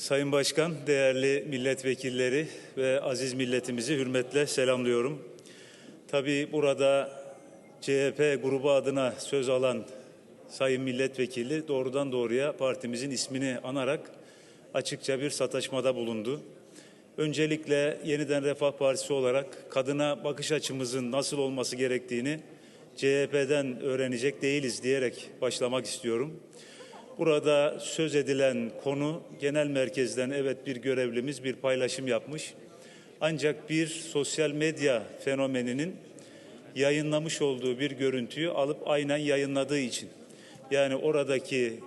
Sayın Başkan, değerli milletvekilleri ve aziz milletimizi hürmetle selamlıyorum. Tabii burada CHP grubu adına söz alan Sayın Milletvekili doğrudan doğruya partimizin ismini anarak açıkça bir sataşmada bulundu. Öncelikle Yeniden Refah Partisi olarak kadına bakış açımızın nasıl olması gerektiğini CHP'den öğrenecek değiliz diyerek başlamak istiyorum. Burada söz edilen konu genel merkezden evet bir görevlimiz bir paylaşım yapmış. Ancak bir sosyal medya fenomeninin yayınlamış olduğu bir görüntüyü alıp aynen yayınladığı için yani oradaki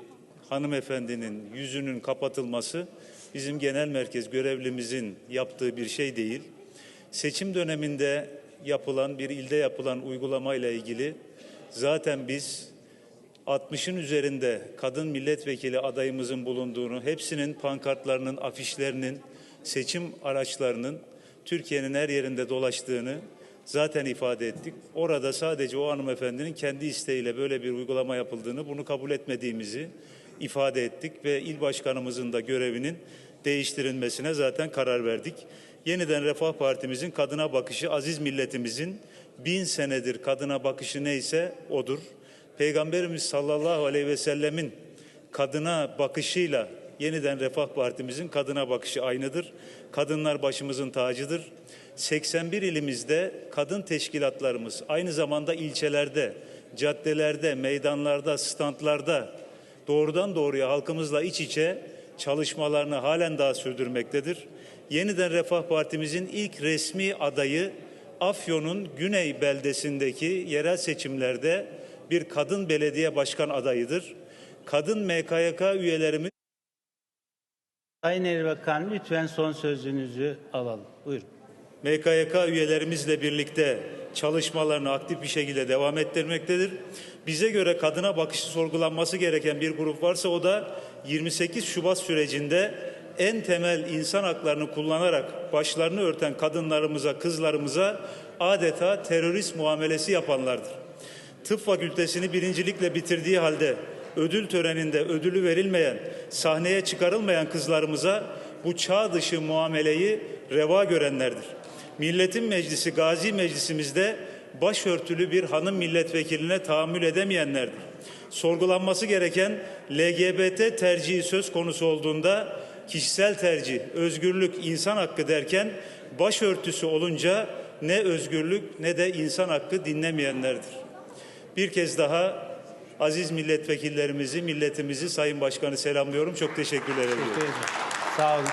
hanımefendinin yüzünün kapatılması bizim genel merkez görevlimizin yaptığı bir şey değil. Seçim döneminde yapılan bir ilde yapılan uygulamayla ilgili zaten biz 60'ın üzerinde kadın milletvekili adayımızın bulunduğunu, hepsinin pankartlarının, afişlerinin, seçim araçlarının Türkiye'nin her yerinde dolaştığını zaten ifade ettik. Orada sadece o hanımefendinin kendi isteğiyle böyle bir uygulama yapıldığını, bunu kabul etmediğimizi ifade ettik ve il başkanımızın da görevinin değiştirilmesine zaten karar verdik. Yeniden Refah Partimizin kadına bakışı aziz milletimizin bin senedir kadına bakışı neyse odur. Peygamberimiz sallallahu aleyhi ve sellemin kadına bakışıyla yeniden Refah Partimizin kadına bakışı aynıdır. Kadınlar başımızın tacıdır. 81 ilimizde kadın teşkilatlarımız aynı zamanda ilçelerde, caddelerde, meydanlarda, standlarda doğrudan doğruya halkımızla iç içe çalışmalarını halen daha sürdürmektedir. Yeniden Refah Partimizin ilk resmi adayı Afyon'un Güney beldesindeki yerel seçimlerde bir kadın belediye başkan adayıdır. Kadın MKYK üyelerimiz Sayın Erbakan lütfen son sözünüzü alalım. Buyurun. MKYK üyelerimizle birlikte çalışmalarını aktif bir şekilde devam ettirmektedir. Bize göre kadına bakışı sorgulanması gereken bir grup varsa o da 28 Şubat sürecinde en temel insan haklarını kullanarak başlarını örten kadınlarımıza, kızlarımıza adeta terörist muamelesi yapanlardır. Tıp fakültesini birincilikle bitirdiği halde ödül töreninde ödülü verilmeyen, sahneye çıkarılmayan kızlarımıza bu çağ dışı muameleyi reva görenlerdir. Milletin Meclisi Gazi Meclisimizde başörtülü bir hanım milletvekiline tahammül edemeyenlerdir. Sorgulanması gereken LGBT tercihi söz konusu olduğunda kişisel tercih, özgürlük, insan hakkı derken başörtüsü olunca ne özgürlük ne de insan hakkı dinlemeyenlerdir. Bir kez daha aziz milletvekillerimizi, milletimizi, Sayın Başkanı selamlıyorum. Çok teşekkürler ediyorum. Teşekkür ederim. Sağ olun.